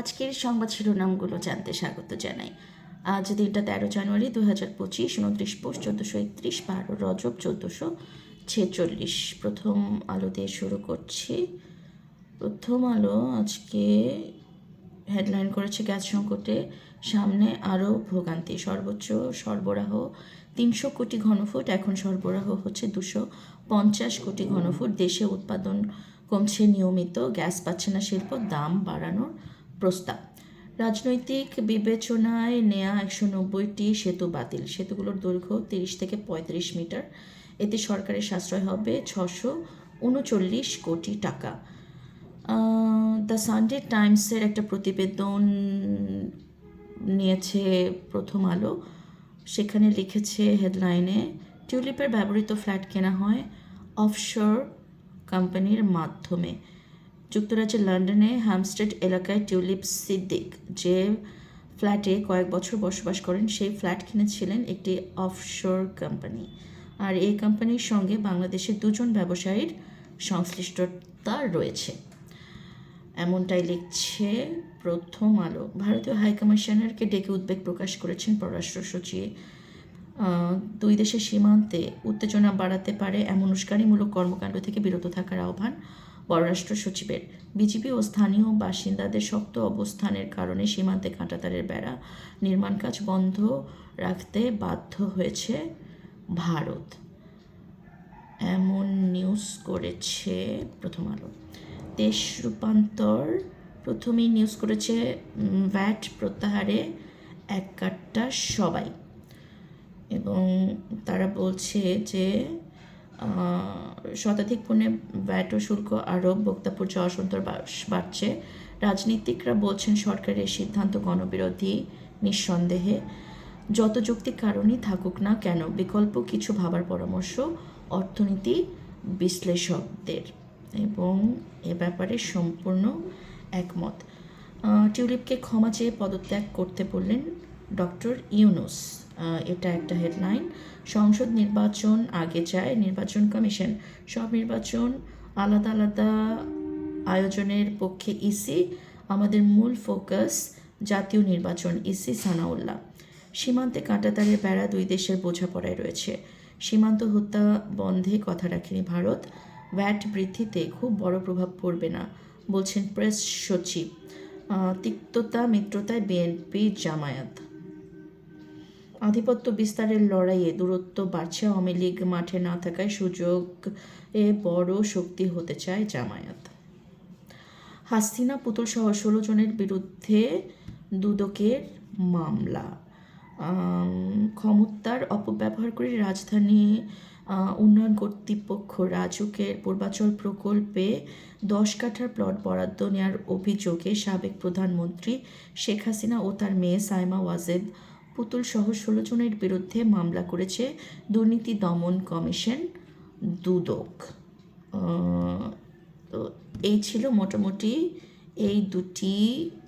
আজকের সংবাদ শিরোনামগুলো জানতে স্বাগত জানাই। আজ দিনটা তেরো জানুয়ারি দু হাজার পঁচিশ, উনত্রিশ পোস্ট চোদ্দোশো একত্রিশ, বারো রজব চোদ্দোশো ছেচল্লিশ। প্রথম আলো দিয়ে শুরু করছি। প্রথম আলো আজকে হেডলাইন করেছে গ্যাস সংকটে। সামনে আরও ভোগান্তি, সর্বোচ্চ সরবরাহ তিনশো কোটি ঘনফুট, এখন সরবরাহ হচ্ছে দুশো পঞ্চাশ কোটি ঘনফুট। দেশে উৎপাদন কমছে নিয়মিত, গ্যাস পাচ্ছে না শিল্প, দাম বাড়ানোর প্রস্তাব। রাজনৈতিক বিবেচনায় নেয়া একশো নব্বইটি সেতু বাতিল। সেতুগুলোর দৈর্ঘ্য তিরিশ থেকে পঁয়ত্রিশ মিটার। এতে সরকারের সাশ্রয় হবে ছশো উনচল্লিশ কোটি টাকা। দ্য সানডে টাইমসের একটা প্রতিবেদন নিয়েছে প্রথম আলো। সেখানে লিখেছে হেডলাইনে, টিউলিপের ব্যবহৃত ফ্ল্যাট কেনা হয় অফশোর কোম্পানির মাধ্যমে। যুক্তরাজ্যের লন্ডনে হ্যামস্টেড এলাকায় টিউলিপ সিদ্দিক যে ফ্ল্যাটে কয়েক বছর বসবাস করেন, সেই ফ্ল্যাট কিনেছিলেন একটি অফশোর কোম্পানি। আর এই কোম্পানির সঙ্গে বাংলাদেশের দুজন ব্যবসায়ীর সংশ্লিষ্টতা রয়েছে। এমনটাই লিখছে প্রথম আলো। ভারতীয় হাইকমিশনারকে ডেকে উদ্বেগ প্রকাশ করেছেন পররাষ্ট্র সচিব। দুই দেশের সীমান্তে উত্তেজনা বাড়াতে পারে এমন উস্কানিমূলক কর্মকাণ্ড থেকে বিরত থাকার আহ্বান পররাষ্ট্র সচিবের। বিজেপি ও স্থানীয় বাসিন্দাদের শক্ত অবস্থানের কারণে সীমান্তে কাঁটাতারের বেড়া নির্মাণ কাজ বন্ধ রাখতে বাধ্য হয়েছে ভারত। এমন নিউজ করেছে প্রথম আলো। দেশ রূপান্তর প্রথমেই নিউজ করেছে ভ্যাট প্রত্যাহারে এক কাট্টা সবাই। এবং তারা বলছে যে শতাধিক পণ্যে ভ্যাট ও শুল্ক আরোপ, বক্তাপুর অসন্তর বাস- বাড়ছে। রাজনীতিকরা বলছেন সরকারের সিদ্ধান্ত গণবিরোধী, নিঃসন্দেহে। যত যৌক্তিক কারণই থাকুক না কেন, বিকল্প কিছু ভাবার পরামর্শ অর্থনীতি বিশ্লেষকদের। এবং এ ব্যাপারে সম্পূর্ণ একমত। টিউলিপকে ক্ষমা চেয়ে পদত্যাগ করতে বললেন ডক্টর ইউনুস। এটা একটা হেডলাইন সংসদ নির্বাচন আগে চায় নির্বাচন কমিশন। সব নির্বাচন আলাদা আলাদা আয়োজনের পক্ষে ইসি, আমাদের মূল ফোকাস জাতীয় নির্বাচন, ইসি সানাউল্লাহ। সীমান্তে কাঁটাতারের বেড়া দুই দেশের বোঝাপড়ায় রয়েছে। সীমান্ত হত্যা বন্ধে কথা রাখেনি ভারত। ভ্যাট বৃদ্ধিতে খুব বড় প্রভাব পড়বে না, বলছেন প্রেস সচিব। তিক্ততা, মিত্রতায় বিএনপি জামায়াত। আধিপত্য বিস্তারের লড়াইয়ে দূরত্ব বাড়ছে। আওয়ামী লীগ মাঠে না থাকায় সুযোগ এ বড় শক্তি হতে চায় জামায়াত। হাসিনা পুতুল সহ ষোলো জনের বিরুদ্ধে দুদকের মামলা। ক্ষমতার অপব্যবহার করে রাজধানী উন্নয়ন কর্তৃপক্ষ রাজুকের পূর্বাচল প্রকল্পে দশ কাঠার প্লট বরাদ্দ নেওয়ার অভিযোগে সাবেক প্রধানমন্ত্রী শেখ হাসিনা ও তার মেয়ে সাইমা ওয়াজেদ পুতুল সহ ষোলো জনের বিরুদ্ধে মামলা করেছে দুর্নীতি দমন কমিশন দুদক। তো এই ছিল মোটামুটি এই দুটি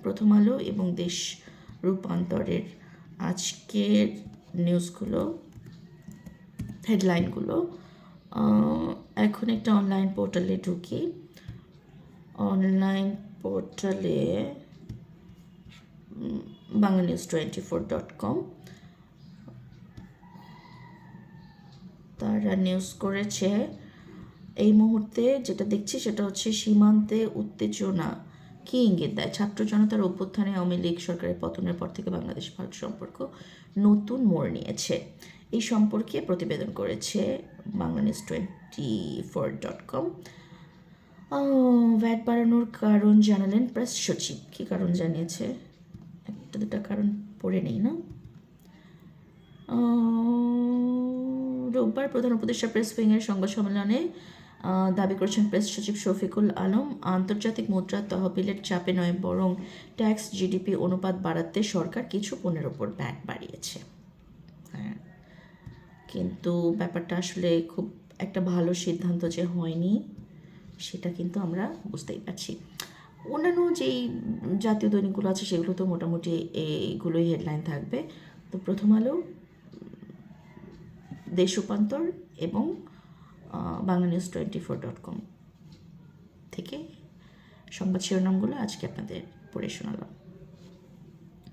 প্রথম আলো এবং দেশ রূপান্তরের আজকের নিউজগুলো, হেডলাইনগুলো। এখন একটা অনলাইন পোর্টালে ঢুকি। অনলাইন পোর্টালে Bangla news twenty four dot com. তারা নিউজ করেছে এই মুহূর্তে যেটা দেখছি সেটা হচ্ছে সীমান্তে উত্তেজনা কি ইঙ্গিত দেয়? ছাত্র জনতার অভ্যুত্থানে আওয়ামী লীগ সরকারের পতনের পর থেকে বাংলাদেশ ভারত সম্পর্ক নতুন মোড় নিয়েছে। এই সম্পর্কে প্রতিবেদন করেছে Bangla news twenty four dot com. VAT বাড়ানোর কারণ জানালেন প্রেস সচিব। কী কারণ জানিয়েছে? দুটা কারণ পড়ে নেই না। রোববার প্রধান উপদেষ্টা প্রেস উইংয়ের সংবাদ সম্মেলনে দাবি করেছেন প্রেস সচিব শফিকুল আলম, আন্তর্জাতিক মুদ্রা তহবিলের চাপে নয়, বরং ট্যাক্স, জিডিপি অনুপাত বাড়াতে সরকার কিছু পণ্যের ওপর ব্যাট বাড়িয়েছে। হ্যাঁ কিন্তু ব্যাপারটা আসলে খুব একটা ভালো সিদ্ধান্ত যে হয়নি, সেটা কিন্তু আমরা বুঝতেই পারছি। অন্যান্য যেই জাতীয় দৈনিকগুলো আছে সেগুলো তো মোটামুটি এইগুলোই হেডলাইন থাকবে। তো প্রথম আলো, দেশ রূপান্তর এবং Bangla news twenty four dot com থেকে সংবাদ শিরোনামগুলো আজকে আপনাদের পড়ে শোনালাম।